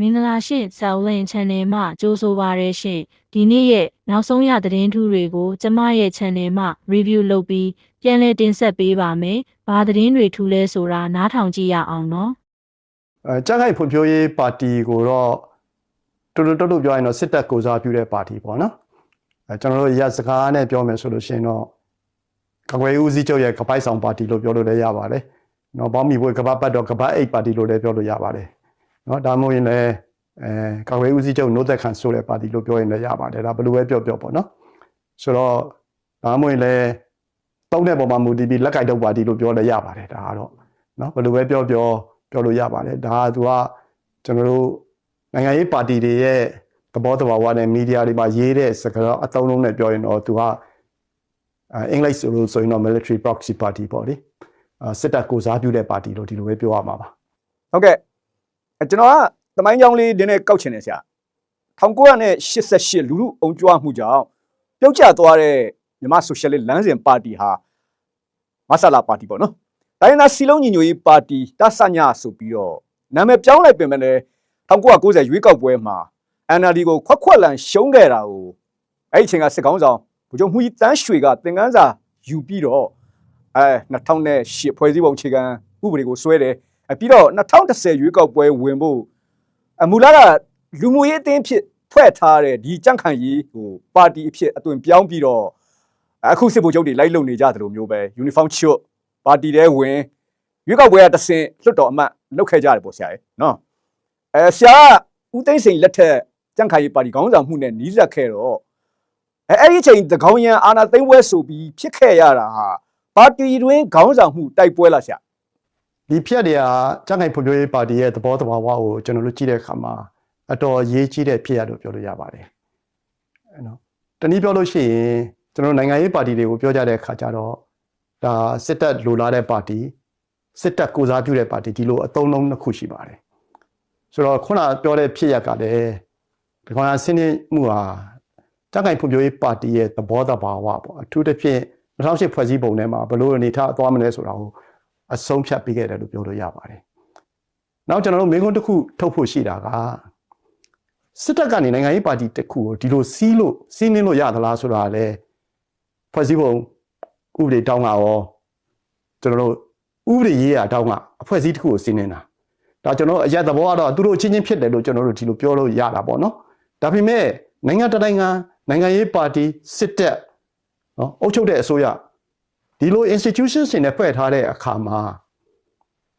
မင်္ဂလာရှင်ဇော်လင် channel မှာကြိုးဆိုပါရရှင်ဒီနေ့ရဲ့နောက်ဆုံးရသတင်းထူးတွေကိုကျမရဲ့ channel မှာ review လုပ်ပြီးပြန်လည်တင်ဆက်ပေးပါမယ်ဘာသတင်းတွေထူးလဲဆိုတာနားထောင်ကြည့်ရအောင်နော်အဲကြက်ခိုင်ဖွံ့ဖြိုးရေးပါတီကိုတော့တူတူတုတ်တုတ်ပြောရင်တော့စစ်တပ်ကိုစားပြုတဲ့ပါတီပေါ့နော်အဲကျွန်တော်တို့ရစကားနဲ့ပြောမယ်ဆိုလို့ရှိရင်တော့ကကွယ်ဦးစီးချုပ်ရဲ့ကပိုက်ဆောင်ပါတီလို့ပြောလို့လည်းရပါတယ်နော်ဘောင်းမီဘွေကပတ်ပတ်တော့ကပတ်အိတ်ပါတီလို့လည်းပြောလို့ရပါတယ် နော်ဒါမှမဟုတ်ရင်လည်းအဲကကွယ်ဦးစီးချုပ်နိုးသက်ခန့်ဆိုတဲ့ပါတီလို့ပြောရင်လည်းရပါတယ်ဒါဘယ်လိုပဲပြောပြောပေါ့နော်ဆိုတော့ဒါမှမဟုတ်ရင်လည်းတုံးတဲ့ပုံမှာမူတည်ပြီးလက်ကိုက်တော့ပါတီလို့ပြောလည်းရပါတယ်ဒါကတော့နော်ဘယ်လိုပဲပြောပြောပြောလို့ရပါတယ်ဒါကသူကကျွန်တော်တို့နိုင်ငံရေးပါတီတွေရဲ့သဘောတဘာဝနဲ့မီဒီယာတွေမှာရေးတဲ့စကားအသုံးလုံးနဲ့ပြောရင်တော့သူကအင်္ဂလိပ်ဆိုလို့ဆိုရင်တော့ military proxy party ပေါ့လေအာစစ်တပ်ကိုစားပြုတဲ့ပါတီလို့ဒီလိုပဲပြောရမှာပါဟုတ်ကဲ့အဲ ကျွန်တော်ကသမိုင်းကြောင်းလေးနည်းနည်းကောက်ချင်တယ်ဆရာ1988လူလူအုံကြွမှုကြောင့်ပြုတ်ကျသွားတဲ့မြန်မာဆိုရှယ်လစ်လမ်းစဉ်ပါတီဟာမဆလာပါတီပေါ့နော်တိုင်းနာစီလုံးညီညွတ်ရေးပါတီတဆညဆိုပြီးတော့နာမည်ပြောင်းလိုက်ပြင်မဲ့လေ1990ရွေးကောက်ပွဲမှာ NLD ကိုခွက်ခွက်လန်ရှုံးခဲ့တာကိုအဲ့ဒီအချိန်ကစစ်ကောင်းဆောင်ဗိုလ်ချုပ်မှုကြီးတန်းရွှေကသင်ခန်းစာယူပြီးတော့အဲ2008ဖွဲ့စည်းပုံအခြေခံဥပဒေကိုဆွဲတယ်အဲ ပြီးတော့2010ရွေးကောက်ပွဲဝင်ဖို့အမူလာကလူမှုရေးအသင်းဖြစ်ဖွဲ့ထားတဲ့ဒီကြန့်ခိုင်ရေးဟိုပါတီအဖြစ်အသွင်ပြောင်းပြီးတော့အခုစစ်ဗိုလ်ချုပ်တွေလိုက်လုံနေကြသလိုမျိုးပဲ uniform ချွတ်ပါတီတဲဝင်ရွေးကောက်ပွဲကတဆင်လွတ်တော်အမတ်လုတ်ခဲ့ကြတယ်ပေါ့ဆရာရေနော်အဲဆရာကဦးသိန်းစိန်လက်ထက်ကြန့်ခိုင်ရေးပါတီခေါင်းဆောင်မှုနဲ့နီးစပ်ခဲ့တော့အဲအဲ့ဒီအချိန်သကောင်းရန်အာနာသိမ့်ပွဲဆိုပြီးဖြစ်ခဲ့ရတာဟာပါတီတွင်းခေါင်းဆောင်မှုတိုက်ပွဲလားဆရာ ဒီဖြက်တွေကကြက်ခိုင်ဖွံ့ဖြိုးရေးပါတီရဲ့သဘောတဘာဝကိုကျွန်တော်တို့ကြည့်တဲ့အခါမှာအတော်အရေးကြီးတဲ့ဖြစ်ရလို့ပြောလို့ရပါတယ်အဲနော်တနည်းပြောလို့ရှိရင်ကျွန်တော်တို့နိုင်ငံရေးပါတီတွေကိုပြောကြတဲ့အခါကျတော့ဒါစစ်တပ်လိုလားတဲ့ပါတီစစ်တပ်ကိုစားပြုတဲ့ပါတီဒီလိုအသုံးလုံးနှစ်ခုရှိပါတယ်ဆိုတော့ခုနပြောတဲ့ဖြစ်ရကလည်းဒီကောင်ကဆင်းရဲမှုဟာကြက်ခိုင်ဖွံ့ဖြိုးရေးပါတီရဲ့သဘောတဘာဝပေါ့အထူးသဖြင့်2008ဖွဲ့စည်းပုံထဲမှာဘယ်လိုအနေထားအသွားမလဲဆိုတာကို အဆုံးဖြတ်ပေးခဲ့တယ်လို့ပြောလို့ရပါတယ်။နောက်ကျွန်တော်တို့မိကုန်းတစ်ခုထုတ်ဖို့ရှိတာကစစ်တပ်ကနေနိုင်ငံရေးပါတီတစ်ခုကိုဒီလိုစီးလို့စီးနှင်းလို့ရသလားဆိုတာလေဖွဲ့စည်းပုံဥပဒေတောင်းတာရောကျွန်တော်တို့ဥပဒေရေးရာတောင်းကအဖွဲ့အစည်းတစ်ခုကိုစီးနှင်းတာဒါကျွန်တော်အရက်သဘောကတော့သူတို့ချင်းချင်းဖြစ်တယ်လို့ကျွန်တော်တို့ဒီလိုပြောလို့ရတာပေါ့နော်ဒါပေမဲ့နိုင်ငံတနိုင်ငံနိုင်ငံရေးပါတီစစ်တပ်နော်အုပ်ချုပ်တဲ့အစိုးရ ဒီလို institution တွေနဲ့ဖွဲ့ထားတဲ့အခါမှာ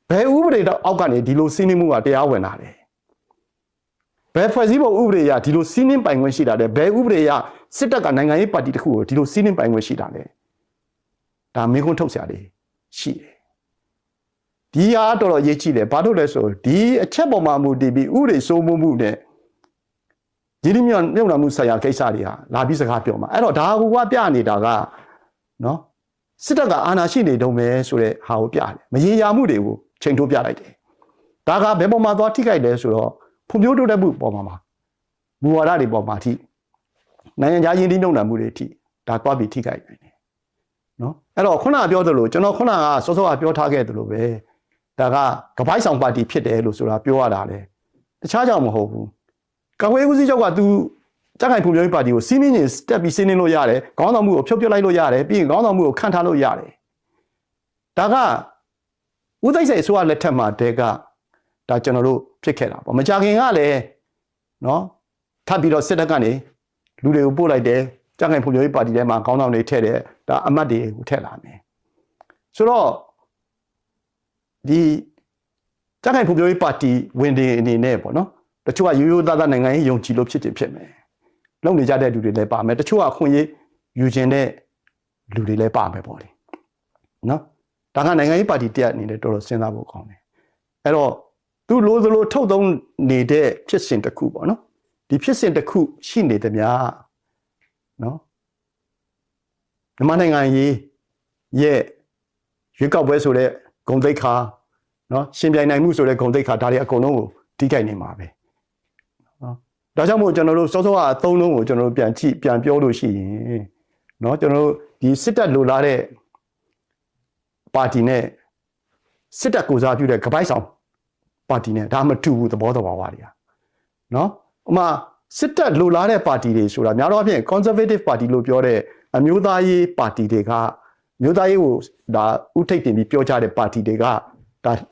ဘယ်ဥပဒေတော့အောက်ကနေဒီလိုစီးနှင်းမှုကတရားဝင်လာတယ်ဘယ်ဖွဲ့စည်းပုံဥပဒေအရဒီလိုစီးနှင်းပိုင်ခွင့်ရှိတာလဲဘယ်ဥပဒေအရစစ်တပ်ကနိုင်ငံရေးပါတီတစ်ခုကိုဒီလိုစီးနှင်းပိုင်ခွင့်ရှိတာလဲဒါမင်းခွန်းထုတ်စရာတွေရှိတယ်ဒီဟာတော်တော်ရေးကြည့်တယ်ဘာလို့လဲဆိုဒီအချက်ပေါ်မှာမူတည်ပြီးဥပဒေစိုးမိုးမှုနဲ့ဒီလိုမျိုးမြုပ်နှံမှုဆိုင်ရာကိစ္စတွေဟာလာပြီးစကားပြောမှာအဲ့တော့ဒါကပြနေတာကနော် စစ်တပ်ကအာဏာရှိနေတုံးပဲဆိုတဲ့ဟာကိုပြတယ်မရေရာမှုတွေကိုချိန်ထိုးပြလိုက်တယ်ဒါကဘယ်ပေါ်မှာသွားထိခိုက်လဲဆိုတော့ဖွံ့ဖြိုးတိုးတက်မှုပေါ်မှာမှာမူဝါဒတွေပေါ်မှာထိနိုင်ငံခြားယင်းနှိမ့်နှံမှုတွေထိဒါသွားပြီးထိခိုက်နေတယ်နော်အဲ့တော့ခုနကပြောသလိုကျွန်တော်ခုနကစောစောကပြောထားခဲ့သလိုပဲဒါကကပိုက်ဆောင်ပါတီဖြစ်တယ်လို့ဆိုတာပြောရတာလေတခြားကြောင့်မဟုတ်ဘူးကကွေးဦးစီးချုပ်က तू ကြက်ခိုင်ဖွံ့ဖြိုးရေးပါတီကိုစီးနှင်းနေတက်ပြီးစီးနှင်းလို့ရတယ်ခေါင်းဆောင်မှုကိုဖြုတ်ပြလိုက်လို့ရတယ်ပြီးရင်ခေါင်းဆောင်မှုကိုခန့်ထားလို့ရတယ်ဒါကဦးသိန်းစိန်အစိုးရလက်ထက်မှာတဲကဒါကျွန်တော်တို့ဖြစ်ခဲ့တာပေါ့မကြခင်ကလည်းနော်ထပ်ပြီးတော့စစ်တပ်ကနေလူတွေကိုပို့လိုက်တယ်ကြက်ခိုင်ဖွံ့ဖြိုးရေးပါတီထဲမှာခေါင်းဆောင်တွေထည့်တယ်ဒါအမတ်တွေကိုထည့်လာမယ်ဆိုတော့ဒီကြက်ခိုင်ဖွံ့ဖြိုးရေးပါတီဝင်တွေအနေနဲ့ပေါ့နော်တချို့ကရိုးရိုးသားသားနိုင်ငံရေးယုံကြည်လို့ဖြစ်တယ်ဖြစ်မယ် လုံနေကြတဲ့လူတွေလည်းပါမယ်တချို့ကအခွင့်အရေးယူခြင်းတဲ့လူတွေလည်းပါမယ်ပေါ့လေနော်ဒါကနိုင်ငံရေးပါတီတက်အနေနဲ့တော်တော်စဉ်းစားဖို့ကောင်းတယ်အဲ့တော့သူလိုသလိုထုတ်သုံးနေတဲ့ဖြစ်စဉ်တစ်ခုပေါ့နော်ဒီဖြစ်စဉ်တစ်ခုရှိနေသမျှနော်မြန်မာနိုင်ငံရေးရဲ့ရွေးကောက်ပွဲဆိုတဲ့ဂုံတိတ်ခါနော်ရှင်ပြိုင်နိုင်မှုဆိုတဲ့ဂုံတိတ်ခါဒါတွေအကုန်လုံးကိုထိခိုက်နေမှာပဲနော် ဒါကြောင့်မို့ကျွန်တော်တို့စောစောကအသုံးလုံးကိုကျွန်တော်တို့ပြန်ကြည့်ပြန်ပြောလို့ရှိရင်เนาะကျွန်တော်တို့ဒီစစ်တပ်လိုလားတဲ့ပါတီနဲ့စစ်တပ်ကိုစားပြုတဲ့ကပိုက်ဆောင်ပါတီနဲ့ဒါမတူဘူးသဘောတဘာဝတွေက နော်ဥပမာစစ်တပ်လိုလားတဲ့ပါတီတွေဆိုတာများတော့အဖြစ် conservative party လို့ပြောတဲ့အမျိုးသားရေးပါတီတွေကအမျိုးသားရေးကိုဒါဥထိတ်တင်ပြီးပြောကြတဲ့ပါတီတွေကဒါ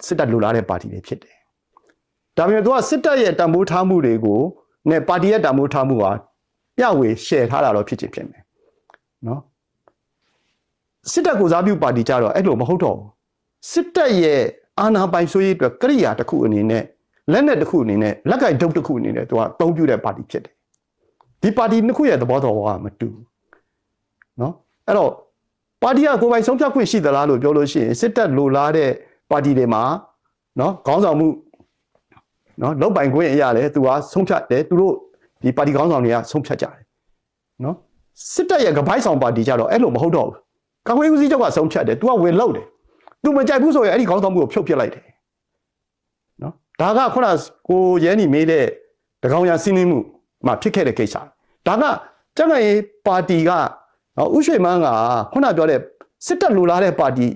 စစ်တပ်လိုလားတဲ့ပါတီတွေဖြစ်တယ်ဒါပေမဲ့သူကစစ်တပ်ရဲ့တံမိုးထားမှုတွေကို နဲ့ပါတီရဲ့တံမိုးထားမှုဟာပြဝေ share ထားတာတော့ဖြစ်ချင်ဖြစ်မယ်နော်စစ်တပ်ကိုစားပြုပါတီကြတော့အဲ့လိုမဟုတ်တော့ဘူးစစ်တပ်ရဲ့အာဏာပိုင်ဆိုရေးအတွက်ကရိယာတစ်ခုအနေနဲ့လက်နက်တစ်ခုအနေနဲ့လက်ကင်ဒုတ်တစ်ခုအနေနဲ့သူကအသုံးပြုတဲ့ပါတီဖြစ်တယ်ဒီပါတီနှစ်ခုရဲ့သဘောတော်ကမတူဘူးနော်အဲ့တော့ပါတီကကိုယ်ပိုင်ဆုံးဖြတ်ခွင့်ရှိသလားလို့ပြောလို့ရှိရင်စစ်တပ်လိုလားတဲ့ပါတီတွေမှာနော်ခေါင်းဆောင်မှု နော်လောက်ပိုင်ခွင့်အရာလဲသူကဆုံးဖြတ်တယ်သူတို့ဒီပါတီခေါင်းဆောင်တွေကဆုံးဖြတ်ကြတယ်နော်စစ်တပ်ရဲ့ကပိုက်ဆောင်ပါတီကြတော့အဲ့လိုမဟုတ်တော့ဘူးကာကွယ်ဦးစီးချုပ်ကဆုံးဖြတ်တယ်သူကဝင်လောက်တယ်သူမကြိုက်ဘူးဆိုရင်အဲ့ဒီခေါင်းဆောင်မှုကိုဖြုတ်ပစ်လိုက်တယ်နော်ဒါကခုနကိုရဲနီမေးတဲ့တကောင်ရစီးနှင်းမှုမှာဖြစ်ခဲ့တဲ့ကိစ္စဒါကကြက်ငယ်ပါတီကနော်ဥရွှေမန်းကခုနပြောတဲ့စစ်တပ်လိုလားတဲ့ပါတီ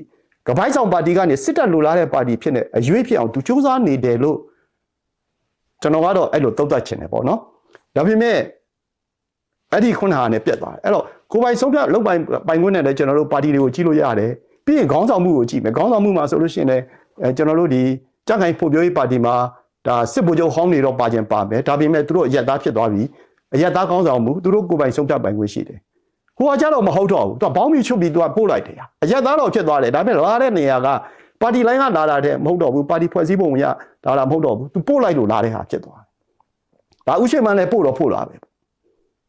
ကပိုက်ဆောင်ပါတီကနေစစ်တပ်လိုလားတဲ့ပါတီဖြစ်နေအရွေးဖြစ်အောင်သူစူးစမ်းနေတယ်လို့ ကျွန်တော်ကတော့အဲ့လိုသုံးသပ်ချင်တယ်ပေါ့နော်ဒါပေမဲ့အဲ့ဒီခုနဟာနဲ့ပြတ်သွားတယ်အဲ့တော့ကိုယ်ပိုင်ဆုံးဖြတ်လုပ်ပိုင်ပိုင်ခွင့်နဲ့လည်းကျွန်တော်တို့ပါတီတွေကိုကြည့်လို့ရတယ်ပြီးရင်ခေါင်းဆောင်မှုကိုကြည့်မယ်ခေါင်းဆောင်မှုမှာဆိုလို့ရှိရင်လည်းအဲကျွန်တော်တို့ဒီကြက်ခိုင်ဖို့ပြောရေးပါတီမှာဒါစစ်ဗိုလ်ချုပ်ဟောင်းတွေတော့ပါခြင်းပါမယ်ဒါပေမဲ့သူတို့အရက်သားဖြစ်သွားပြီအရက်သားခေါင်းဆောင်မှုသူတို့ကိုယ်ပိုင်ဆုံးဖြတ်ပိုင်ခွင့်ရှိတယ်ဟိုကကြတော့မဟုတ်တော့ဘူးသူကဘောင်းမီချုပ်ပြီးသူကပို့လိုက်တယ်အရက်သားတော့ဖြစ်သွားတယ်ဒါပေမဲ့လာတဲ့နေရာက ပါတီလိုင်းကလာတာတဲ့မဟုတ်တော့ဘူးပါတီဖွဲ့စည်းပုံရဒါလာမဟုတ်တော့ဘူးသူပို့လိုက်လို့လာတဲ့ဟာဖြစ်သွားတယ်ဒါဥရှိမန်းလည်းပို့တော့ပို့လာပဲ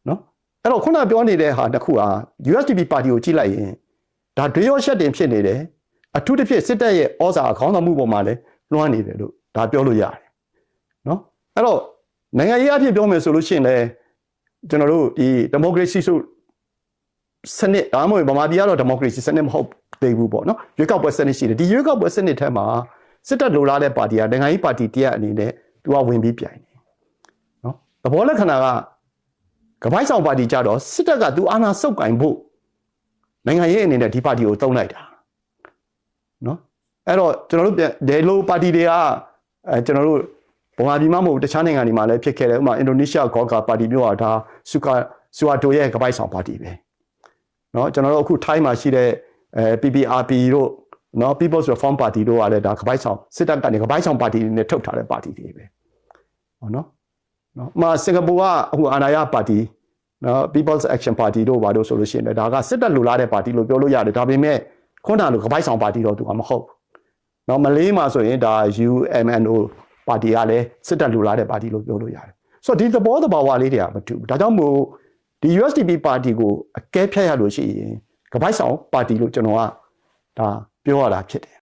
နော်အဲ့တော့ခုနပြောနေတဲ့ဟာတစ်ခုဟာ USDP ပါတီကိုကြည့်လိုက်ရင်ဒါဒွေရောရှက်တင်ဖြစ်နေတယ်အထူးသဖြင့်စစ်တပ်ရဲ့ဩဇာအခေါင်းဆောင်မှုပေါ်မှာလည်းလွှမ်းနေတယ်လို့ဒါပြောလို့ရတယ်နော်အဲ့တော့နိုင်ငံရေးအဖြစ်ပြောမယ်ဆိုလို့ရှိရင်လည်းကျွန်တော်တို့ဒီ democracy ဆိုစနစ်ဒါမှမဟုတ်ဗမာပြည်ကတော့ democracy စနစ်မဟုတ် သိဘူးပေါ့နော်ရွေးကောက်ပွဲစနစ်ရှိတယ်ဒီရွေးကောက်ပွဲစနစ်ထဲမှာစစ်တပ်လိုလားတဲ့ပါတီကနိုင်ငံရေးပါတီတရက်အနေနဲ့သူကဝင်ပြီးပြိုင်တယ်နော်သဘောလက္ခဏာကကပိုင်းဆောင်ပါတီကြတော့စစ်တပ်ကသူအာဏာစုပ်ကိုင်ဖို့နိုင်ငံရေးအနေနဲ့ဒီပါတီကိုတုံးလိုက်တာနော်အဲ့တော့ကျွန်တော်တို့ပြန်ဒီလိုပါတီတွေကအဲကျွန်တော်တို့ဗမာပြည်မှာမဟုတ်တခြားနိုင်ငံတွေမှာလည်းဖြစ်ခဲ့တယ်ဥပမာအင်ဒိုနီးရှားဂေါကာပါတီမျိုးကဒါဆူကာဆူအာတိုရဲ့ကပိုင်းဆောင်ပါတီပဲနော်ကျွန်တော်တို့အခုထိုင်းမှာရှိတဲ့ အဲ PPRP တို့နော် People's Reform Party တို့ကလည်းဒါကပိုက်ဆောင်စစ်တပ်ကနေကပိုက်ဆောင်ပါတီနဲ့ထုတ်ထားတဲ့ပါတီတွေပဲဟောနော်နော်အမှစင်ကာပူကအခုအာဏာရပါတီနော် People's Action Party တို့ဘာလို့ဆိုလို့ရှိရင်ဒါကစစ်တပ်လူလာတဲ့ပါတီလို့ပြောလို့ရတယ်ဒါပေမဲ့ခွန်းတာလို့ကပိုက်ဆောင်ပါတီတော့သူကမဟုတ်ဘူးနော်မလေးမှာဆိုရင်ဒါ UMNO ပါတီကလည်းစစ်တပ်လူလာတဲ့ပါတီလို့ပြောလို့ရတယ်ဆိုတော့ဒီသဘောတဘာဝလေးတွေကမတူဘူးဒါကြောင့်မို့ဒီ USDP ပါတီကိုအကဲဖြတ်ရလို့ရှိရင် ကပိုက်ဆောင်ပါတီလို့ကျွန်တော်ကဒါပြောရတာဖြစ်တယ်